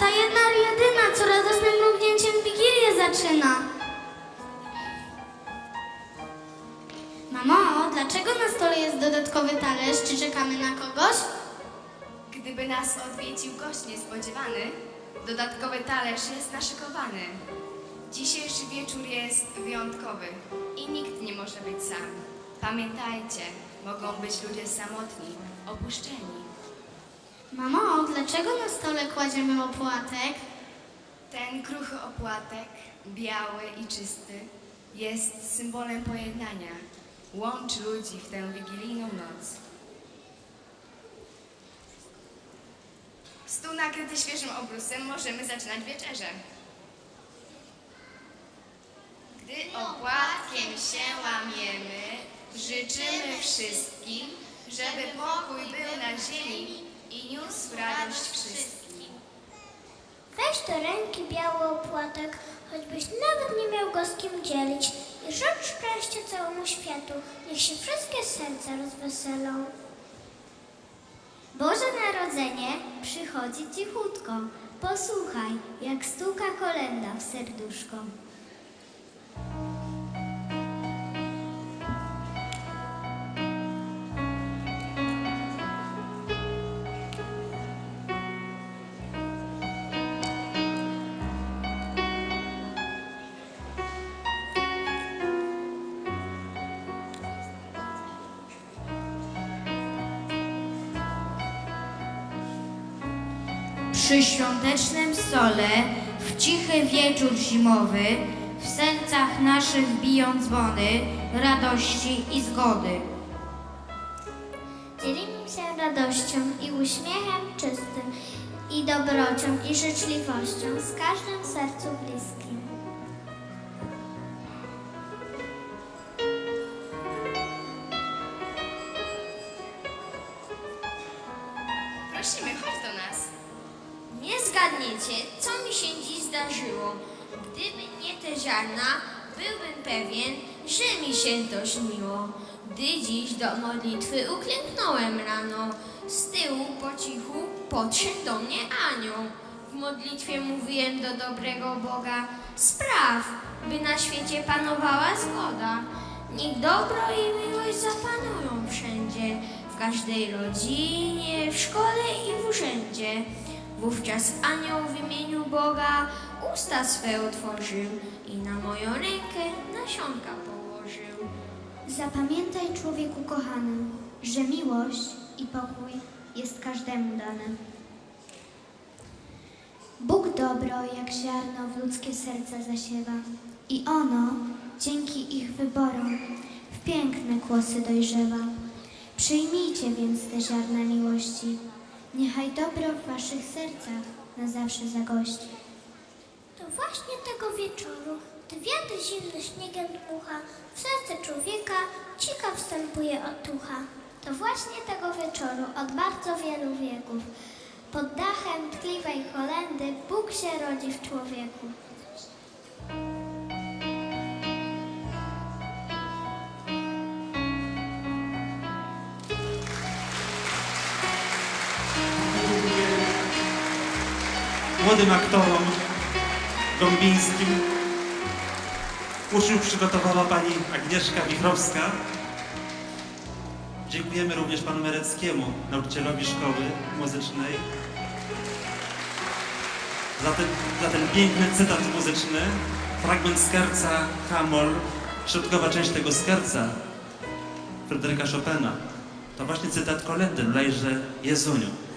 ta jedna jedyna, co radosnym mrugnięciem Wigilię zaczyna. Mamo, dlaczego na stole jest dodatkowy talerz? Czy czekamy na kogoś? Gdyby nas odwiedził gość niespodziewany, dodatkowy talerz jest naszykowany. Dzisiejszy wieczór jest wyjątkowy i nikt nie może być sam. Pamiętajcie, mogą być ludzie samotni, opuszczeni. Mamo, dlaczego na stole kładziemy opłatek? Ten kruchy opłatek, biały i czysty, jest symbolem pojednania. Łączy ludzi w tę wigilijną noc. Stół nakryty świeżym obrusem, możemy zaczynać wieczerzę. Gdy opłatkiem się łamiemy, życzymy wszystkim, żeby pokój był na ziemi i niósł radość wszystkim. Weź do ręki biały opłatek, choćbyś nawet nie miał go z kim dzielić. I życz szczęścia całemu światu, niech się wszystkie serca rozweselą. Boże Narodzenie przychodzi cichutko. Posłuchaj, jak stuka kolenda w serduszko. Przy świątecznym stole, w cichy wieczór zimowy, w sercach naszych biją dzwony radości i zgody. Dzielimy się radością i uśmiechem czystym, i dobrocią, i życzliwością z każdym sercu bliskim. Prosimy, chodź do nas. Nie zgadniecie, co mi się dziś zdarzyło. Gdyby nie te ziarna, byłbym pewien, że mi się to śniło. Gdy dziś do modlitwy uklęknąłem rano, z tyłu po cichu podszedł do mnie anioł. W modlitwie mówiłem do dobrego Boga, spraw, by na świecie panowała zgoda. Niech dobro i miłość zapanują wszędzie, w każdej rodzinie, w szkole i w urzędzie. Wówczas anioł w imieniu Boga usta swe otworzył i na moją rękę nasionka położył. Zapamiętaj, człowieku kochany, że miłość i pokój jest każdemu dane. Bóg dobro jak ziarno w ludzkie serca zasiewa i ono, dzięki ich wyborom, w piękne kłosy dojrzewa. Przyjmijcie więc te ziarna miłości, niechaj dobro w waszych sercach na zawsze zagości. To właśnie tego wieczoru, gdy wiatr zimny śniegiem dmucha, w serce człowieka cika wstępuje otucha. To właśnie tego wieczoru od bardzo wielu wieków pod dachem tkliwej kolendy Bóg się rodzi w człowieku. Młodym aktorom gąbińskim. Uczniów przygotowała pani Agnieszka Wichrowska. Dziękujemy również panu Mereckiemu, nauczycielowi szkoły muzycznej, za ten, za ten piękny cytat muzyczny, fragment skerca Hamol, środkowa część tego skerca Fryderyka Chopina. To właśnie cytat kolendy, lejże Jezuniu.